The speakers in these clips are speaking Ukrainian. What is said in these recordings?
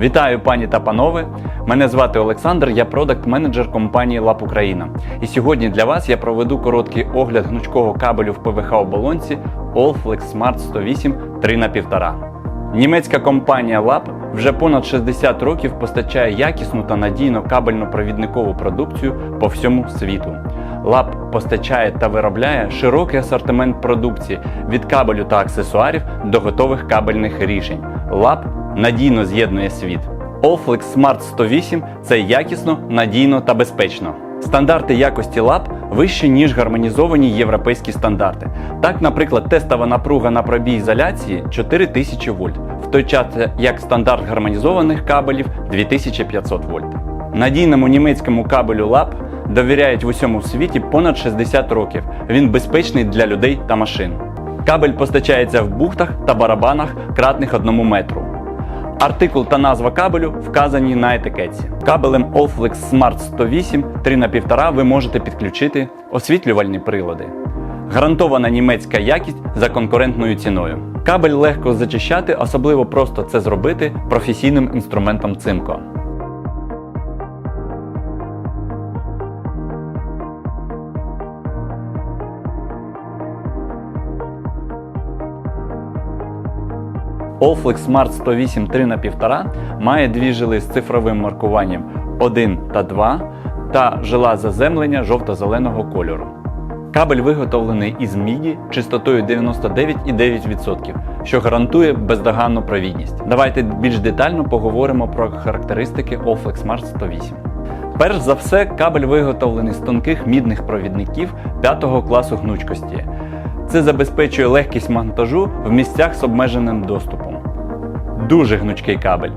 Вітаю пані та панове! Мене звати Олександр, я продакт-менеджер компанії Lab Україна. І сьогодні для вас я проведу короткий огляд гнучкого кабелю в ПВХ оболонці Allflex Smart 108 3 на 1,5. Німецька компанія Lab вже понад 60 років постачає якісну та надійну кабельно-провідникову продукцію по всьому світу. Lab постачає та виробляє широкий асортимент продукції від кабелю та аксесуарів до готових кабельних рішень. Lab надійно з'єднує світ. Allflex Smart 108 це якісно, надійно та безпечно. Стандарти якості Lab вищі, ніж гармонізовані європейські стандарти. Так, наприклад, тестова напруга на пробій ізоляції 4000 вольт, в той час як стандарт гармонізованих кабелів 2500 вольт. Надійному німецькому кабелю Lab довіряють в усьому світі понад 60 років. Він безпечний для людей та машин. Кабель постачається в бухтах та барабанах кратних 1 метру. Артикул та назва кабелю вказані на етикетці. Кабелем Allflex Smart 108 3 на 1,5 ви можете підключити освітлювальні прилади. Гарантована німецька якість за конкурентною ціною. Кабель легко зачищати, особливо просто це зробити професійним інструментом цимко. Allflex Smart 108 3 на 1,5 має дві жили з цифровим маркуванням 1 та 2 та жила заземлення жовто-зеленого кольору. Кабель виготовлений із міді частотою 99,9%, що гарантує бездоганну провідність. Давайте більш детально поговоримо про характеристики Allflex Smart 108. Перш за все, кабель виготовлений з тонких мідних провідників 5 класу гнучкості. Це забезпечує легкість монтажу в місцях з обмеженим доступом. Дуже гнучкий кабель.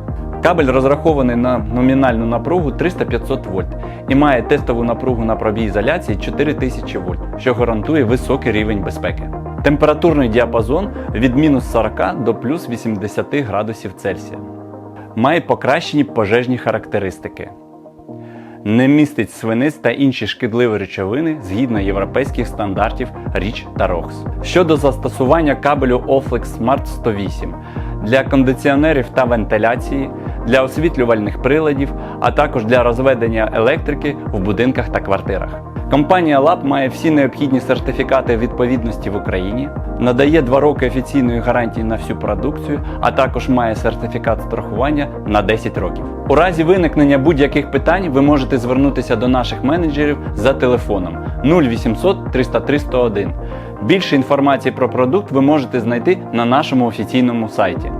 Кабель розрахований на номінальну напругу 300-500 вольт і має тестову напругу на пробій ізоляції 4000 вольт, що гарантує високий рівень безпеки. Температурний діапазон від мінус 40 до плюс 80 градусів Цельсія. Має покращені пожежні характеристики. Не містить свинець та інші шкідливі речовини згідно європейських стандартів REACH та ROX. Щодо застосування кабелю Allflex Smart 108 для кондиціонерів та вентиляції, для освітлювальних приладів, а також для розведення електрики в будинках та квартирах. Компанія Lab має всі необхідні сертифікати відповідності в Україні, надає 2 роки офіційної гарантії на всю продукцію, а також має сертифікат страхування на 10 років. У разі виникнення будь-яких питань ви можете звернутися до наших менеджерів за телефоном 0800 303 101. Більше інформації про продукт ви можете знайти на нашому офіційному сайті.